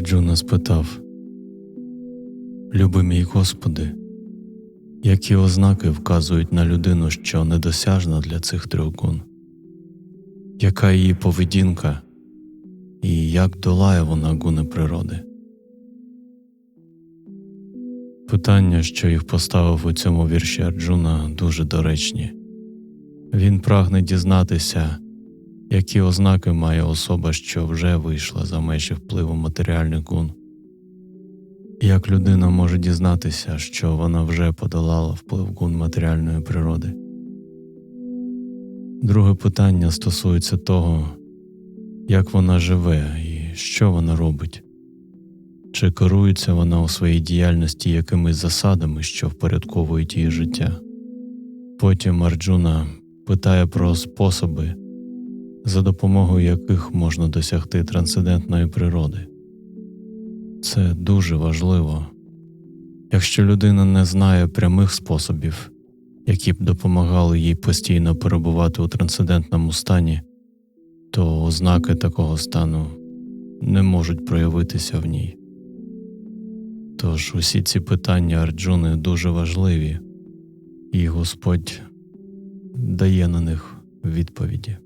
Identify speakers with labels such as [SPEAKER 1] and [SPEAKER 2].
[SPEAKER 1] Арджуна спитав, Люби мій Господи, які ознаки вказують на людину, що недосяжна для цих трьох гун? Яка її поведінка і як долає вона гуни природи? Питання, що їх поставив у цьому вірші Арджуна, дуже доречні. Він прагне дізнатися, які ознаки має особа, що вже вийшла за межі впливу матеріальних гун. Як людина може дізнатися, що вона вже подолала вплив гун матеріальної природи? Друге питання стосується того, як вона живе і що вона робить, чи керується вона у своїй діяльності якимись засадами, що впорядковують її життя. Потім Арджуна питає про способи, за допомогою яких можна досягти трансцендентної природи. Це дуже важливо. Якщо людина не знає прямих способів, які б допомагали їй постійно перебувати у трансцендентному стані, то ознаки такого стану не можуть проявитися в ній. Тож усі ці питання Арджуни дуже важливі, і Господь дає на них відповіді.